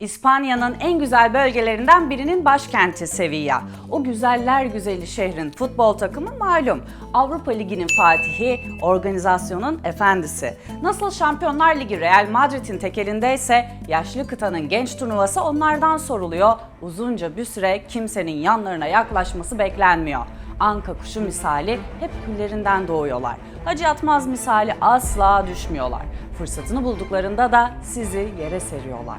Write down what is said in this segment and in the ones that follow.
İspanya'nın en güzel bölgelerinden birinin başkenti Sevilla. O güzeller güzeli şehrin futbol takımı malum. Avrupa Ligi'nin fatihi, organizasyonun efendisi. Nasıl Şampiyonlar Ligi Real Madrid'in tekelindeyse yaşlı kıtanın genç turnuvası onlardan soruluyor. Uzunca bir süre kimsenin yanlarına yaklaşması beklenmiyor. Anka kuşu misali hep küllerinden doğuyorlar. Hacı Atmaz misali asla düşmüyorlar. Fırsatını bulduklarında da sizi yere seriyorlar.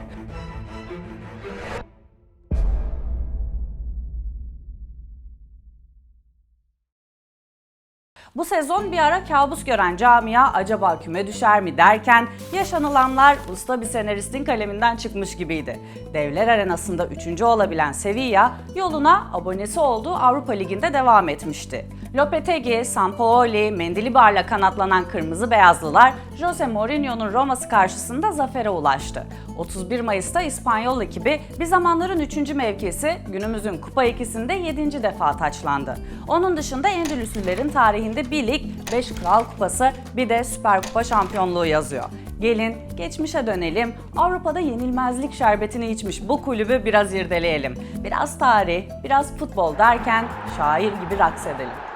Bu sezon bir ara kabus gören camia acaba küme düşer mi derken yaşanılanlar usta bir senaristin kaleminden çıkmış gibiydi. Devler arenasında üçüncü olabilen Sevilla yoluna abonesi olduğu Avrupa Ligi'nde devam etmişti. Lopetegui, Sampaoli, Mendilibar'la kanatlanan Kırmızı Beyazlılar Jose Mourinho'nun Roma'sı karşısında zafere ulaştı. 31 Mayıs'ta İspanyol ekibi bir zamanların 3. mevkisi günümüzün Kupa ikisinde 7. defa taçlandı. Onun dışında Endülüslülerin tarihinde bir lig, 5 Kral Kupası bir de Süper Kupa şampiyonluğu yazıyor. Gelin geçmişe dönelim. Avrupa'da yenilmezlik şerbetini içmiş bu kulübü biraz irdeleyelim. Biraz tarih, biraz futbol derken şair gibi raks edelim.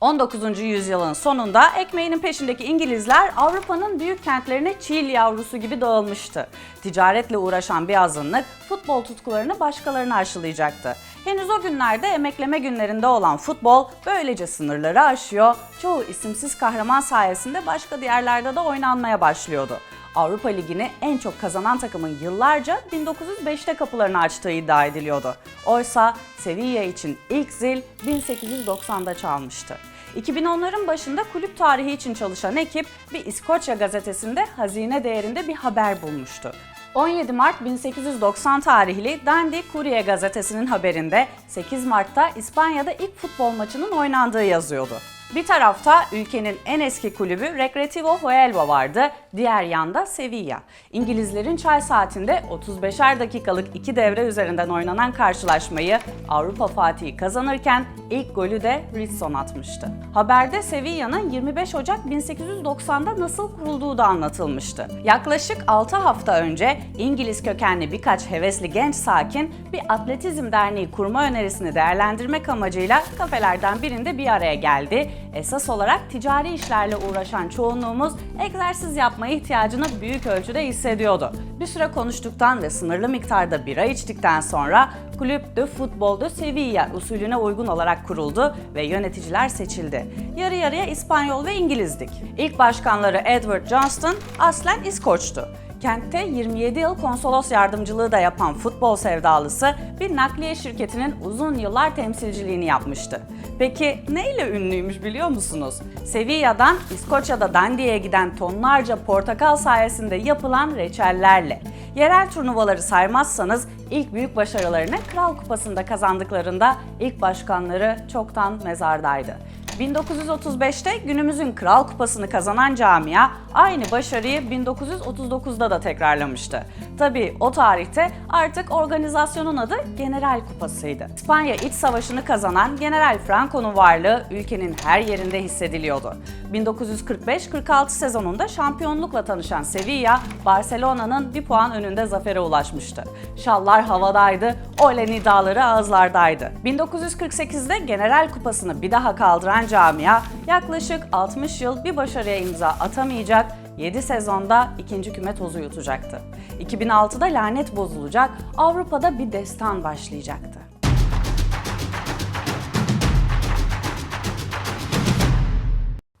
19. yüzyılın sonunda ekmeğinin peşindeki İngilizler Avrupa'nın büyük kentlerine çiğil yavrusu gibi dağılmıştı. Ticaretle uğraşan bir azınlık futbol tutkularını başkalarına aşılayacaktı. Henüz o günlerde emekleme günlerinde olan futbol böylece sınırları aşıyor, çoğu isimsiz kahraman sayesinde başka yerlerde de oynanmaya başlıyordu. Avrupa Ligi'ni en çok kazanan takımın yıllarca 1905'te kapılarını açtığı iddia ediliyordu. Oysa Sevilla için ilk zil 1890'da çalmıştı. 2010'ların başında kulüp tarihi için çalışan ekip bir İskoçya gazetesinde hazine değerinde bir haber bulmuştu. 17 Mart 1890 tarihli Dundee Courier gazetesinin haberinde 8 Mart'ta İspanya'da ilk futbol maçının oynandığı yazıyordu. Bir tarafta ülkenin en eski kulübü Recreativo Huelva vardı, diğer yanda Sevilla. İngilizlerin çay saatinde 35'er dakikalık iki devre üzerinden oynanan karşılaşmayı Avrupa Fatih'i kazanırken ilk golü de Ritson atmıştı. Haberde Sevilla'nın 25 Ocak 1890'da nasıl kurulduğu da anlatılmıştı. Yaklaşık 6 hafta önce İngiliz kökenli birkaç hevesli genç sakin bir atletizm derneği kurma önerisini değerlendirmek amacıyla kafelerden birinde bir araya geldi Esas olarak ticari işlerle uğraşan çoğunluğumuz egzersiz yapmaya ihtiyacını büyük ölçüde hissediyordu. Bir süre konuştuktan ve sınırlı miktarda bira içtikten sonra kulüp de futbolda Sevilla usulüne uygun olarak kuruldu ve yöneticiler seçildi. Yarı yarıya İspanyol ve İngilizdik. İlk başkanları Edward Johnston aslen İskoç'tu. Kentte 27 yıl konsolos yardımcılığı da yapan futbol sevdalısı bir nakliye şirketinin uzun yıllar temsilciliğini yapmıştı. Peki neyle ünlüymüş biliyor musunuz? Sevilla'dan İskoçya'da Dundee'ye giden tonlarca portakal sayesinde yapılan reçellerle. Yerel turnuvaları saymazsanız ilk büyük başarılarını Kral Kupası'nda kazandıklarında ilk başkanları çoktan mezardaydı. 1935'te günümüzün Kral Kupası'nı kazanan camia aynı başarıyı 1939'da da tekrarlamıştı. Tabi o tarihte artık organizasyonun adı General Kupası'ydı. İspanya İç Savaşı'nı kazanan General Franco'nun varlığı ülkenin her yerinde hissediliyordu. 1945-46 sezonunda şampiyonlukla tanışan Sevilla, Barcelona'nın bir puan önünde zafere ulaşmıştı. Şallar havadaydı, ole nidaları ağızlardaydı. 1948'de General Kupası'nı bir daha kaldıran camia yaklaşık 60 yıl bir başarıya imza atamayacak, 7 sezonda ikinci küme tozu yutacaktı. 2006'da lanet bozulacak, Avrupa'da bir destan başlayacaktı.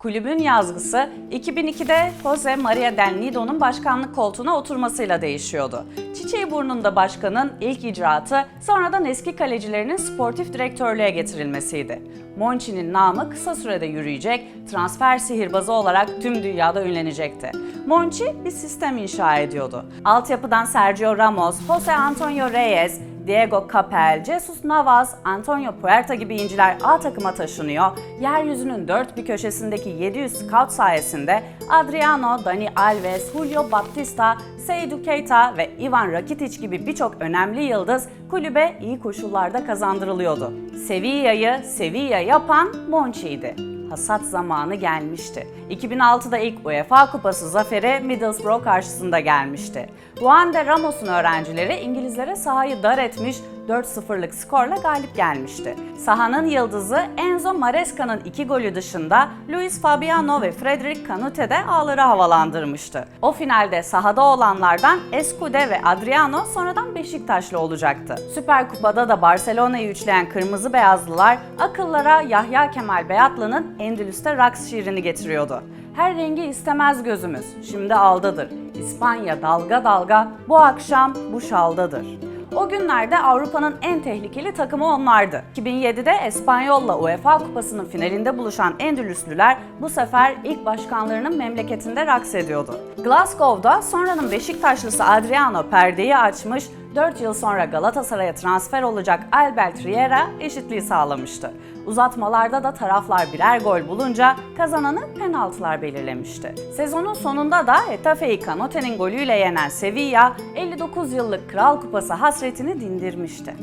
Kulübün yazgısı 2002'de Jose Maria Del Nido'nun başkanlık koltuğuna oturmasıyla değişiyordu. Çiçeği burnunda başkanın ilk icraatı sonradan eski kalecilerinin sportif direktörlüğe getirilmesiydi. Monchi'nin namı kısa sürede yürüyecek, transfer sihirbazı olarak tüm dünyada ünlenecekti. Monchi bir sistem inşa ediyordu. Altyapıdan Sergio Ramos, Jose Antonio Reyes, Diego Capel, Jesus Navas, Antonio Puerta gibi inciler A takıma taşınıyor. Yeryüzünün dört bir köşesindeki 700 scout sayesinde Adriano, Dani Alves, Julio Baptista, Seydou Keita ve Ivan Rakitic gibi birçok önemli yıldız kulübe iyi koşullarda kazandırılıyordu. Sevilla'yı Sevilla yapan Monchi'ydi. hasat zamanı gelmişti. 2006'da ilk UEFA Kupası zaferi Middlesbrough karşısında gelmişti. Juan de Ramos'un öğrencileri İngilizlere sahayı dar etmiş 4-0'lık skorla galip gelmişti. Sahanın yıldızı Enzo Maresca'nın iki golü dışında Luis Fabiano ve Frederic Canute de ağları havalandırmıştı. O finalde sahada olanlardan Escude ve Adriano sonradan Beşiktaşlı olacaktı. Süper Kupa'da da Barcelona'yı üçleyen kırmızı beyazlılar akıllara Yahya Kemal Beyatlı'nın Endülüs'te raks şiirini getiriyordu. Her rengi istemez gözümüz, şimdi aldadır. İspanya dalga dalga, bu akşam bu şaldadır. O günlerde Avrupa'nın en tehlikeli takımı onlardı. 2007'de Espanyol'la UEFA Kupası'nın finalinde buluşan Endülüslüler bu sefer ilk başkanlarının memleketinde raks ediyordu. Glasgow'da sonranın Beşiktaşlısı Adriano perdeyi açmış, 4 yıl sonra Galatasaray'a transfer olacak Albert Riera eşitliği sağlamıştı. Uzatmalarda da taraflar birer gol bulunca kazananı penaltılar belirlemişti. Sezonun sonunda da Etafe'yi Canote'nin golüyle yenen Sevilla 59 yıllık Kral Kupası hasretini dindirmişti.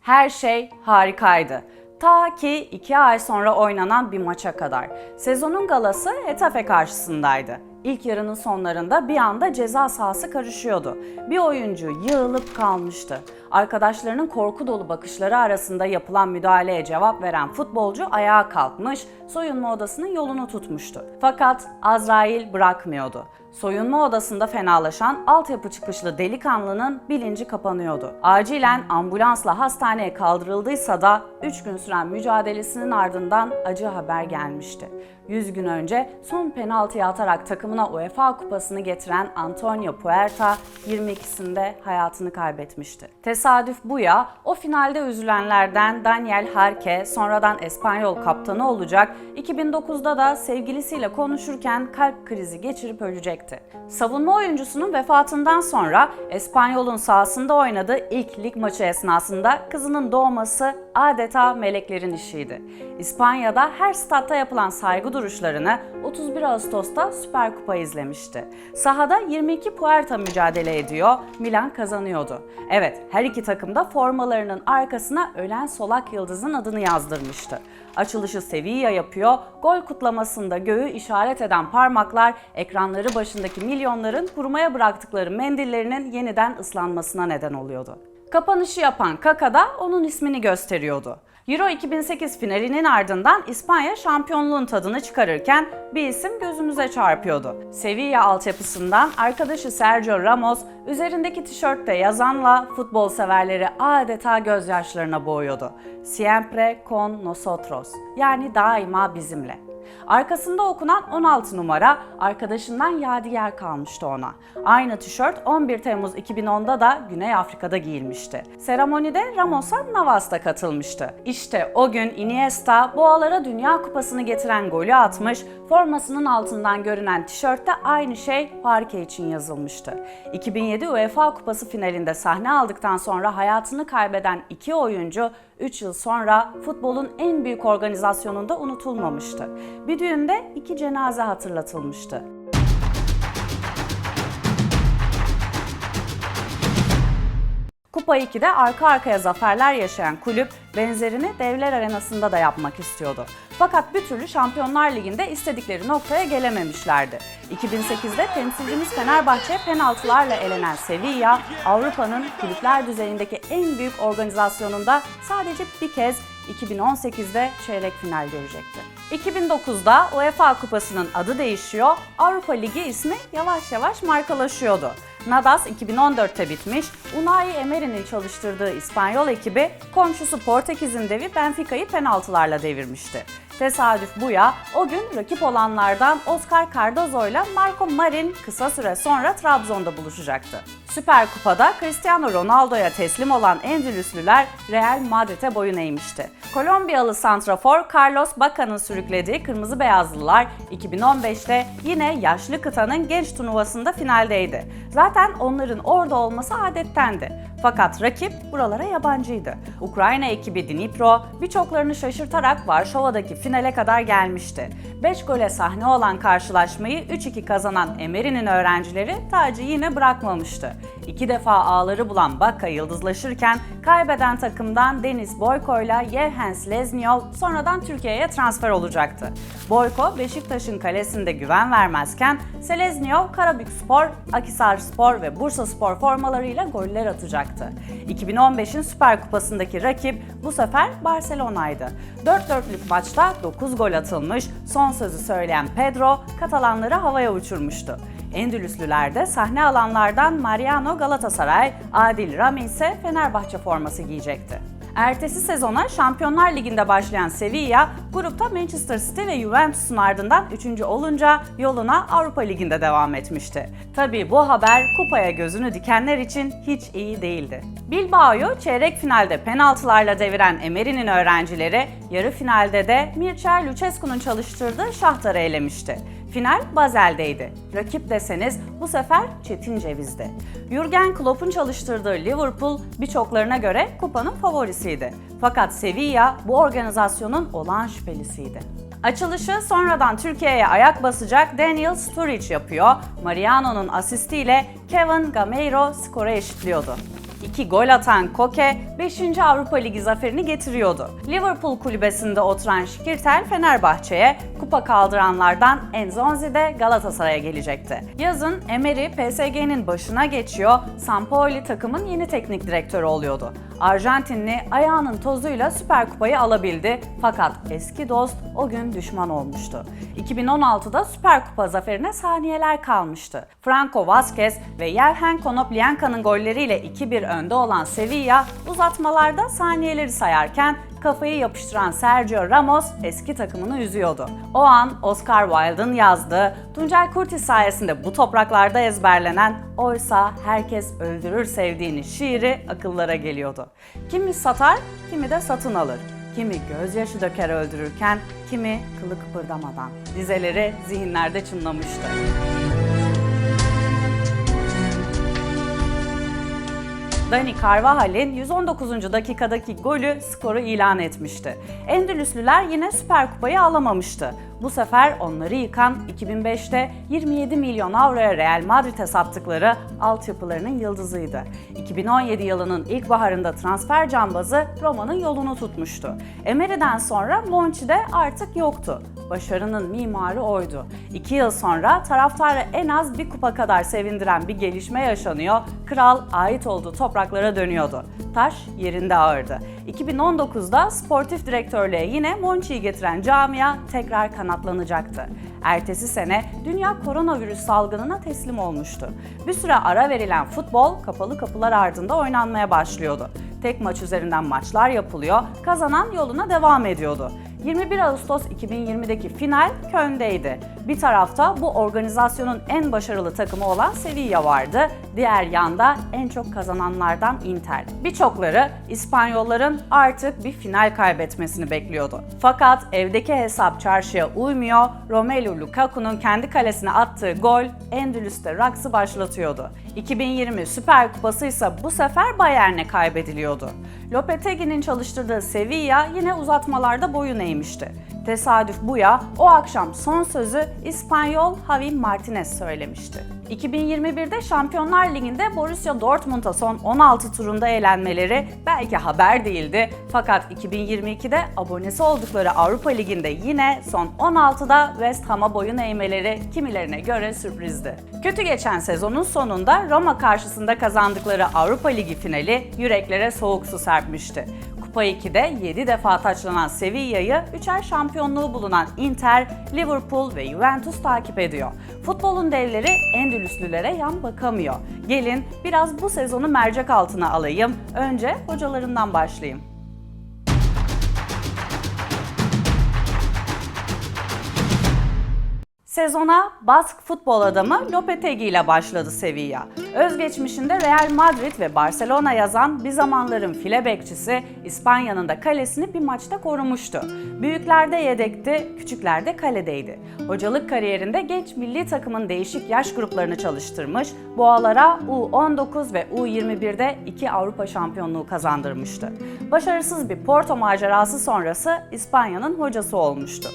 Her şey harikaydı. Ta ki iki ay sonra oynanan bir maça kadar. Sezonun galası Hetafe karşısındaydı. İlk yarının sonlarında bir anda ceza sahası karışıyordu. Bir oyuncu yığılıp kalmıştı. Arkadaşlarının korku dolu bakışları arasında yapılan müdahaleye cevap veren futbolcu ayağa kalkmış, soyunma odasının yolunu tutmuştu. Fakat Azrail bırakmıyordu. Soyunma odasında fenalaşan altyapı çıkışlı delikanlının bilinci kapanıyordu. Acilen ambulansla hastaneye kaldırıldıysa da 3 gün süren mücadelesinin ardından acı haber gelmişti. 100 gün önce son penaltıyı atarak takımına UEFA kupasını getiren Antonio Puerta 22'sinde hayatını kaybetmişti. Tesadüf bu ya, o finalde üzülenlerden Daniel Harke sonradan Espanyol kaptanı olacak, 2009'da da sevgilisiyle konuşurken kalp krizi geçirip ölecekti. Savunma oyuncusunun vefatından sonra Espanyol'un sahasında oynadığı ilk lig maçı esnasında kızının doğması adeta meleklerin işiydi. İspanya'da her statta yapılan saygı duruşlarını 31 Ağustos'ta Süper Kupa izlemişti. Sahada 22 Puerta mücadele ediyor, Milan kazanıyordu. Evet, her iki takım da formalarının arkasına ölen solak yıldızın adını yazdırmıştı. Açılışı Sevilla yapıyor, gol kutlamasında göğü işaret eden parmaklar ekranları başındaki milyonların kurumaya bıraktıkları mendillerinin yeniden ıslanmasına neden oluyordu. Kapanışı yapan Kaka da onun ismini gösteriyordu. Euro 2008 finalinin ardından İspanya şampiyonluğun tadını çıkarırken bir isim gözümüze çarpıyordu. Sevilla altyapısından arkadaşı Sergio Ramos üzerindeki tişörtte yazanla futbol severleri adeta gözyaşlarına boğuyordu. Siempre con nosotros yani daima bizimle. Arkasında okunan 16 numara arkadaşından yadigar kalmıştı ona. Aynı tişört 11 Temmuz 2010'da da Güney Afrika'da giyilmişti. Seremonide Ramos'a Navas da katılmıştı. İşte o gün Iniesta Boğalara Dünya Kupası'nı getiren golü atmış, formasının altından görünen tişörtte aynı şey Parke için yazılmıştı. 2007 UEFA Kupası finalinde sahne aldıktan sonra hayatını kaybeden iki oyuncu 3 yıl sonra futbolun en büyük organizasyonunda unutulmamıştı. Bir düğünde iki cenaze hatırlatılmıştı. Kupa 2'de arka arkaya zaferler yaşayan kulüp benzerini Devler Arenası'nda da yapmak istiyordu. Fakat bir türlü Şampiyonlar Ligi'nde istedikleri noktaya gelememişlerdi. 2008'de temsilcimiz Fenerbahçe penaltılarla elenen Sevilla, Avrupa'nın kulüpler düzeyindeki en büyük organizasyonunda sadece bir kez 2018'de çeyrek final görecekti. 2009'da UEFA Kupası'nın adı değişiyor, Avrupa Ligi ismi yavaş yavaş markalaşıyordu. Nadas 2014'te bitmiş, Unai Emery'nin çalıştırdığı İspanyol ekibi komşusu Portekiz'in devi Benfica'yı penaltılarla devirmişti. Tesadüf bu ya, o gün rakip olanlardan Oscar Cardozo ile Marco Marin kısa süre sonra Trabzon'da buluşacaktı. Süper Kupa'da Cristiano Ronaldo'ya teslim olan Endülüslüler Real Madrid'e boyun eğmişti. Kolombiyalı santrafor Carlos Baca'nın sürüklediği Kırmızı Beyazlılar 2015'te yine yaşlı kıtanın genç turnuvasında finaldeydi. Zaten onların orada olması adettendi. Fakat rakip buralara yabancıydı. Ukrayna ekibi Dnipro birçoklarını şaşırtarak Varşova'daki finale kadar gelmişti. 5 gole sahne olan karşılaşmayı 3-2 kazanan Emery'nin öğrencileri tacı yine bırakmamıştı. İki defa ağları bulan Bakka yıldızlaşırken kaybeden takımdan Deniz Boyko ile Yevhens Leznyov sonradan Türkiye'ye transfer olacaktı. Boyko Beşiktaş'ın kalesinde güven vermezken Seleznyov Karabükspor, Akisar Spor ve Bursa Spor formalarıyla goller atacaktı. 2015'in Süper Kupası'ndaki rakip bu sefer Barcelona'ydı. 4-4'lük maçta 9 gol atılmış, son sözü söyleyen Pedro Katalanları havaya uçurmuştu. Endülüslüler de sahne alanlardan Mariano Galatasaray, Adil Rami ise Fenerbahçe forması giyecekti. Ertesi sezona Şampiyonlar Ligi'nde başlayan Sevilla, grupta Manchester City ve Juventus'un ardından 3. olunca yoluna Avrupa Ligi'nde devam etmişti. Tabii bu haber kupaya gözünü dikenler için hiç iyi değildi. Bilbao'yu çeyrek finalde penaltılarla deviren Emery'nin öğrencileri yarı finalde de Mircea Lucescu'nun çalıştırdığı Şahtar'ı elemişti. Final Bazel'deydi. Rakip deseniz bu sefer Çetin Ceviz'di. Jurgen Klopp'un çalıştırdığı Liverpool birçoklarına göre kupanın favorisiydi. Fakat Sevilla bu organizasyonun olağan şüphelisiydi. Açılışı sonradan Türkiye'ye ayak basacak Daniel Sturridge yapıyor. Mariano'nun asistiyle Kevin Gameiro skoru eşitliyordu. İki gol atan Koke 5. Avrupa Ligi zaferini getiriyordu. Liverpool kulübesinde oturan Şikirtel Fenerbahçe'ye, kupa kaldıranlardan Enzonzi de Galatasaray'a gelecekti. Yazın Emery PSG'nin başına geçiyor, Sampaoli takımın yeni teknik direktörü oluyordu. Arjantinli ayağının tozuyla Süper Kupayı alabildi fakat eski dost o gün düşman olmuştu. 2016'da Süper Kupa zaferine saniyeler kalmıştı. Franco Vazquez ve Yerhen Konoplyanka'nın golleriyle 2-1 önde olan Sevilla uzatmalarda saniyeleri sayarken kafayı yapıştıran Sergio Ramos eski takımını üzüyordu. O an Oscar Wilde'ın yazdığı Tuncel Kurtiz sayesinde bu topraklarda ezberlenen oysa herkes öldürür sevdiğini şiiri akıllara geliyordu. Kimi satar, kimi de satın alır. Kimi gözyaşı döker öldürürken, kimi kılı kıpırdamadan. Dizeleri zihinlerde çınlamıştı. Dani Carvajal'in 119. dakikadaki golü skoru ilan etmişti. Endülüslüler yine Süper Kupayı alamamıştı. Bu sefer onları yıkan 2005'te 27 milyon avroya Real Madrid'e sattıkları altyapılarının yıldızıydı. 2017 yılının ilkbaharında transfer cambazı Roma'nın yolunu tutmuştu. Emery'den sonra Monchi de artık yoktu. Başarının mimarı oydu. İki yıl sonra taraftarı en az bir kupa kadar sevindiren bir gelişme yaşanıyor. Kral ait olduğu topraklara dönüyordu. Taş yerinde ağırdı. 2019'da sportif direktörlüğe yine Monchi'yi getiren camia tekrar kanatlanacaktı. Ertesi sene dünya koronavirüs salgınına teslim olmuştu. Bir süre ara verilen futbol kapalı kapılar ardında oynanmaya başlıyordu. Tek maç üzerinden maçlar yapılıyor, kazanan yoluna devam ediyordu. 21 Ağustos 2020'deki final Köln'deydi. Bir tarafta bu organizasyonun en başarılı takımı olan Sevilla vardı. Diğer yanda en çok kazananlardan Inter. Birçokları İspanyolların artık bir final kaybetmesini bekliyordu. Fakat evdeki hesap çarşıya uymuyor. Romelu Lukaku'nun kendi kalesine attığı gol Endülüs'te raksı başlatıyordu. 2020 Süper Kupası ise bu sefer Bayern'e kaybediliyordu. Lopetegui'nin çalıştırdığı Sevilla yine uzatmalarda boyun eğmişti. Tesadüf bu ya, o akşam son sözü İspanyol Javi Martinez söylemişti. 2021'de Şampiyonlar Ligi'nde Borussia Dortmund'a son 16 turunda eğlenmeleri belki haber değildi. Fakat 2022'de abonesi oldukları Avrupa Ligi'nde yine son 16'da West Ham'a boyun eğmeleri kimilerine göre sürprizdi. Kötü geçen sezonun sonunda Roma karşısında kazandıkları Avrupa Ligi finali yüreklere soğuk su serpmişti. Kupa 2'de 7 defa taçlanan Sevilla'yı üçer şampiyonluğu bulunan Inter, Liverpool ve Juventus takip ediyor. Futbolun devleri Endülüslülere yan bakamıyor. Gelin biraz bu sezonu mercek altına alayım. Önce hocalarından başlayayım. Sezona Bask futbol adamı Lopetegui ile başladı Sevilla. Özgeçmişinde Real Madrid ve Barcelona yazan bir zamanların file bekçisi İspanya'nın da kalesini bir maçta korumuştu. Büyüklerde yedekti, küçüklerde kaledeydi. Hocalık kariyerinde genç milli takımın değişik yaş gruplarını çalıştırmış, Boğalara U19 ve U21'de iki Avrupa şampiyonluğu kazandırmıştı. Başarısız bir Porto macerası sonrası İspanya'nın hocası olmuştu.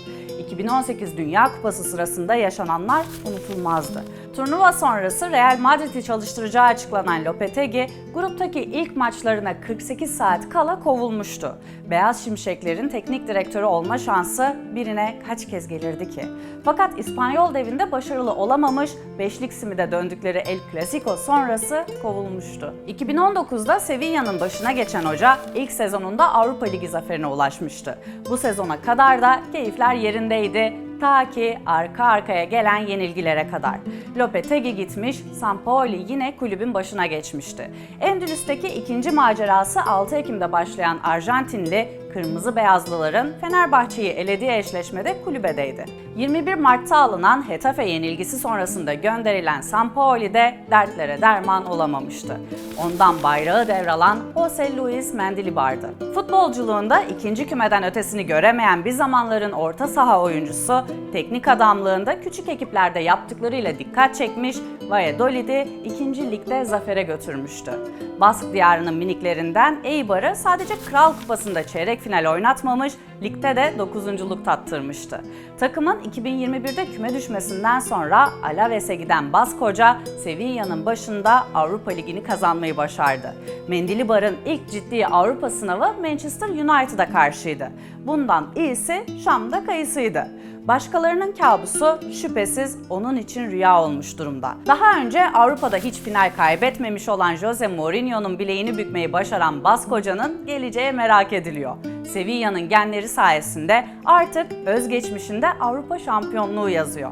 2018 Dünya Kupası sırasında yaşananlar unutulmazdı. Turnuva sonrası Real Madrid'i çalıştıracağı açıklanan Lopetegui, gruptaki ilk maçlarına 48 saat kala kovulmuştu. Beyaz Şimşeklerin teknik direktörü olma şansı birine kaç kez gelirdi ki? Fakat İspanyol devinde başarılı olamamış, beşlik simide döndükleri El Clasico sonrası kovulmuştu. 2019'da Sevilla'nın başına geçen hoca ilk sezonunda Avrupa Ligi zaferine ulaşmıştı. Bu sezona kadar da keyifler yerindeydi ta ki arka arkaya gelen yenilgilere kadar. Lopetegui gitmiş, Sampaoli yine kulübün başına geçmişti. Endülüs'teki ikinci macerası 6 Ekim'de başlayan Arjantinli Kırmızı Beyazlıların Fenerbahçe'yi elediği eşleşmede kulübedeydi. 21 Mart'ta alınan Hetafe yenilgisi sonrasında gönderilen Sampaoli de dertlere derman olamamıştı. Ondan bayrağı devralan Jose Luis Mendilibar'dı. Futbolculuğunda ikinci kümeden ötesini göremeyen bir zamanların orta saha oyuncusu, teknik adamlığında küçük ekiplerde yaptıklarıyla dikkat çekmiş, Valladolid'i ikinci ligde zafere götürmüştü. Bask diyarının miniklerinden Eibar'ı sadece Kral Kupası'nda çeyrek final oynatmamış, ligde de dokuzunculuk tattırmıştı. Takımın 2021'de küme düşmesinden sonra Alaves'e giden Bask Hoca, Sevilla'nın başında Avrupa Ligi'ni kazanmayı başardı. Mendilibar'ın ilk ciddi Avrupa sınavı Manchester United'a karşıydı. Bundan iyisi Şam'da kayısıydı. Başkalarının kabusu şüphesiz onun için rüya olmuş durumda. Daha önce Avrupa'da hiç final kaybetmemiş olan Jose Mourinho'nun bileğini bükmeyi başaran Bask hocanın geleceği merak ediliyor. Sevilla'nın genleri sayesinde artık özgeçmişinde Avrupa şampiyonluğu yazıyor.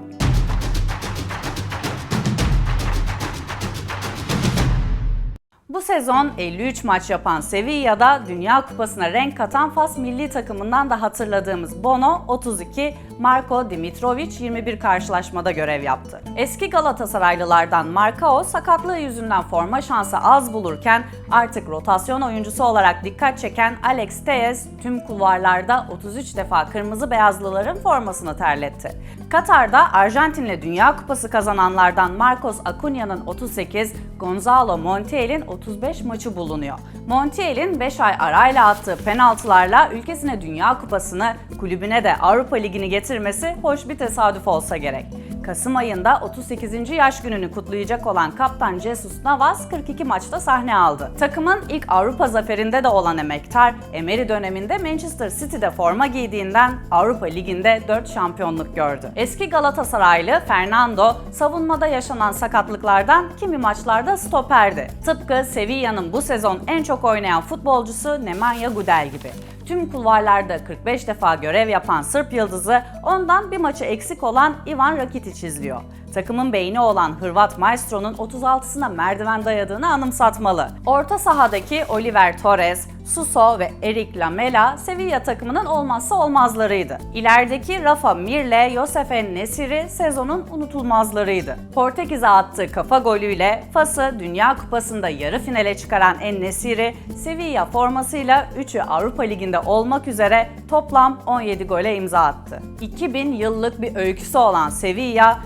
Bu sezon 53 maç yapan Sevilla'da Dünya Kupası'na renk katan Fas milli takımından da hatırladığımız Bono 32, Marko Dimitrovic 21 karşılaşmada görev yaptı. Eski Galatasaraylılardan Marcao sakatlığı yüzünden forma şansı az bulurken artık rotasyon oyuncusu olarak dikkat çeken Alex Telles tüm kulvarlarda 33 defa kırmızı beyazlıların formasını terletti. Katar'da Arjantin'le Dünya Kupası kazananlardan Marcos Acuña'nın 38, Gonzalo Montiel'in 35 maçı bulunuyor. Montiel'in 5 ay arayla attığı penaltılarla ülkesine Dünya Kupası'nı, kulübüne de Avrupa Ligi'ni getirmesi hoş bir tesadüf olsa gerek. Kasım ayında 38. yaş gününü kutlayacak olan kaptan Jesus Navas 42 maçta sahne aldı. Takımın ilk Avrupa zaferinde de olan emektar, Emery döneminde Manchester City'de forma giydiğinden Avrupa Ligi'nde 4 şampiyonluk gördü. Eski Galatasaraylı Fernando, savunmada yaşanan sakatlıklardan kimi maçlarda stoperdi. Tıpkı Sevilla'nın bu sezon en çok oynayan futbolcusu Nemanja Gudel gibi. Tüm kulvarlarda 45 defa görev yapan Sırp yıldızı ondan bir maçı eksik olan Ivan Rakitic izliyor. Takımın beyni olan Hırvat Maestro'nun 36'sına merdiven dayadığını anımsatmalı. Orta sahadaki Oliver Torres, Suso ve Eric Lamela Sevilla takımının olmazsa olmazlarıydı. İlerideki Rafa Mir'le Yosefe Nesiri sezonun unutulmazlarıydı. Portekiz'e attığı kafa golüyle Fas'ı Dünya Kupası'nda yarı finale çıkaran En Nesiri, Sevilla formasıyla 3'ü Avrupa Ligi'nde olmak üzere toplam 17 gole imza attı. 2000 yıllık bir öyküsü olan Sevilla,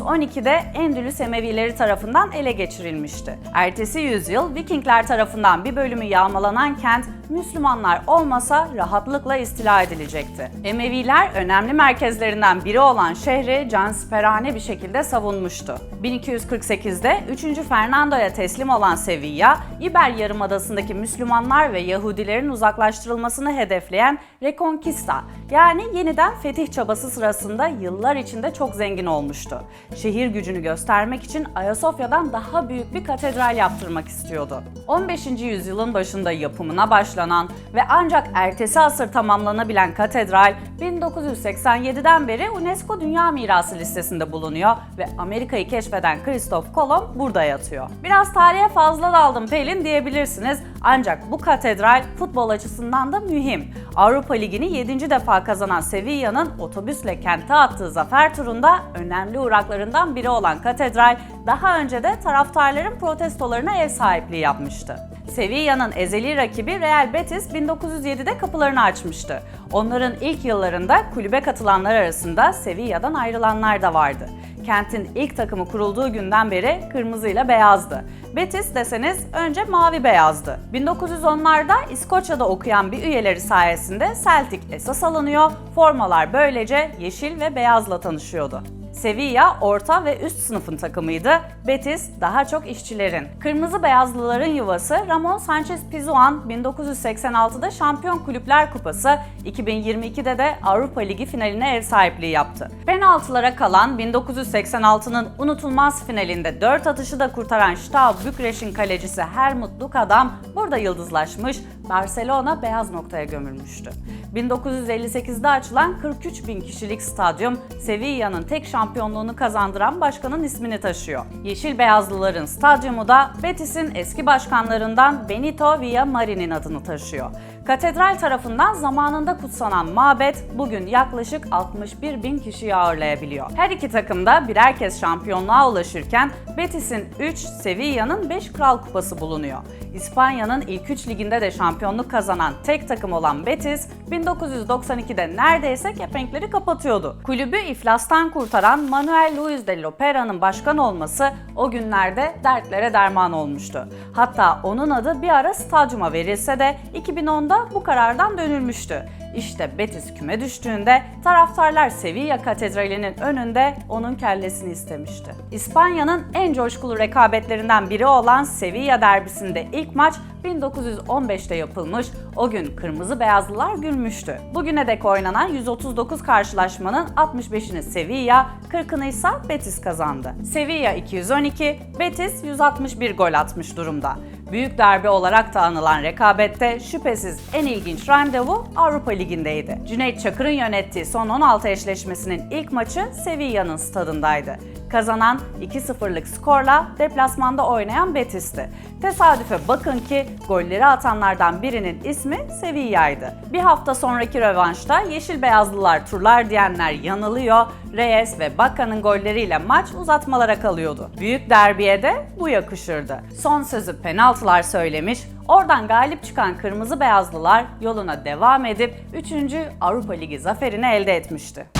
712'de Endülüs Emevileri tarafından ele geçirilmişti. Ertesi yüzyıl Vikingler tarafından bir bölümü yağmalanan kent Müslümanlar olmasa rahatlıkla istila edilecekti. Emeviler önemli merkezlerinden biri olan şehri cansiperane bir şekilde savunmuştu. 1248'de 3. Fernando'ya teslim olan Sevilla, İber Yarımadası'ndaki Müslümanlar ve Yahudilerin uzaklaştırılmasını hedefleyen Reconquista yani yeniden fetih çabası sırasında yıllar içinde çok zengin olmuştu. Şehir gücünü göstermek için Ayasofya'dan daha büyük bir katedral yaptırmak istiyordu. 15. yüzyılın başında yapımına başlanan ve ancak ertesi asır tamamlanabilen katedral 1987'den beri UNESCO Dünya Mirası listesinde bulunuyor ve Amerika'yı keşfeden Christoph Kolomb burada yatıyor. Biraz tarihe fazla daldım Pelin diyebilirsiniz ancak bu katedral futbol açısından da mühim. Avrupa Ligi'ni 7. defa kazanan Sevilla'nın otobüsle kente attığı zafer turunda önemli uğraklarından biri olan katedral daha önce de taraftarların protestolarına ev sahipliği yapmıştı. Sevilla'nın ezeli rakibi Real Betis 1907'de kapılarını açmıştı. Onların ilk yıllarında kulübe katılanlar arasında Sevilla'dan ayrılanlar da vardı. Kentin ilk takımı kurulduğu günden beri kırmızıyla beyazdı. Betis deseniz önce mavi beyazdı. 1910'larda İskoçya'da okuyan bir üyeleri sayesinde Celtic esas alınıyor, formalar böylece yeşil ve beyazla tanışıyordu. Sevilla orta ve üst sınıfın takımıydı. Betis daha çok işçilerin. Kırmızı beyazlıların yuvası Ramon Sanchez Pizjuan 1986'da Şampiyon Kulüpler Kupası, 2022'de de Avrupa Ligi finaline ev sahipliği yaptı. Penaltılara kalan 1986'nın unutulmaz finalinde 4 atışı da kurtaran Steaua Bükreş'in kalecisi Helmut Lukadam burada yıldızlaşmış, Barcelona beyaz noktaya gömülmüştü. 1958'de açılan 43 bin kişilik stadyum, Sevilla'nın tek şampiyonluğunu kazandıran başkanın ismini taşıyor. Yeşil Beyazlıların stadyumu da Betis'in eski başkanlarından Benito Villamarin'in adını taşıyor. Katedral tarafından zamanında kutsanan mabet bugün yaklaşık 61 bin kişiyi ağırlayabiliyor. Her iki takım da birer kez şampiyonluğa ulaşırken Betis'in 3, Sevilla'nın 5 Kral Kupası bulunuyor. İspanya'nın ilk 3 liginde de şampiyonluk kazanan tek takım olan Betis, 1992'de neredeyse kepenkleri kapatıyordu. Kulübü iflastan kurtaran Manuel Luis de Lopera'nın başkan olması o günlerde dertlere derman olmuştu. Hatta onun adı bir ara stadyuma verilse de 2010'da bu karardan dönülmüştü. İşte Betis küme düştüğünde taraftarlar Sevilla Katedrali'nin önünde onun kellesini istemişti. İspanya'nın en coşkulu rekabetlerinden biri olan Sevilla derbisinde ilk maç 1915'te yapılmış, o gün kırmızı beyazlılar gülmüştü. Bugüne dek oynanan 139 karşılaşmanın 65'ini Sevilla, 40'ını ise Betis kazandı. Sevilla 212, Betis 161 gol atmış durumda. Büyük derbi olarak da anılan rekabette şüphesiz en ilginç randevu Avrupa Ligi'ndeydi. Cüneyt Çakır'ın yönettiği son 16 eşleşmesinin ilk maçı Sevilla'nın stadındaydı. Kazanan 2-0'lık skorla deplasmanda oynayan Betis'ti. Tesadüfe bakın ki golleri atanlardan birinin ismi Sevilla'ydı. Bir hafta sonraki rövanşta Yeşil Beyazlılar turlar diyenler yanılıyor. Reyes ve Bakka'nın golleriyle maç uzatmalara kalıyordu. Büyük derbiye de bu yakışırdı. Son sözü penaltılar söylemiş, oradan galip çıkan Kırmızı Beyazlılar yoluna devam edip 3. Avrupa Ligi zaferini elde etmişti.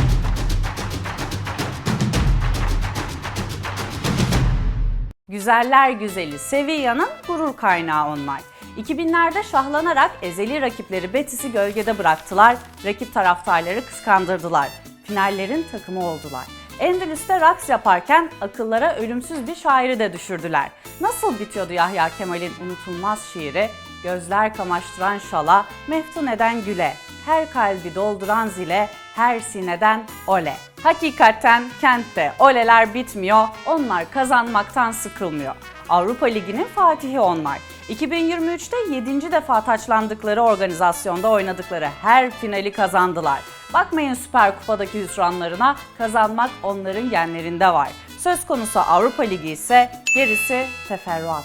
Güzeller güzeli Sevilla'nın gurur kaynağı onlar. 2000'lerde şahlanarak ezeli rakipleri Betis'i gölgede bıraktılar, rakip taraftarları kıskandırdılar. Finallerin takımı oldular. Endülüs'te raks yaparken akıllara ölümsüz bir şairi de düşürdüler. Nasıl bitiyordu Yahya Kemal'in unutulmaz şiiri? Gözler kamaştıran şala, meftun eden güle, her kalbi dolduran zile, her sineden ole. Hakikaten kentte oleler bitmiyor, onlar kazanmaktan sıkılmıyor. Avrupa Ligi'nin fatihi onlar. 2023'te 7. defa taçlandıkları organizasyonda oynadıkları her finali kazandılar. Bakmayın Süper Kupa'daki hüsranlarına, kazanmak onların genlerinde var. Söz konusu Avrupa Ligi ise gerisi teferruat.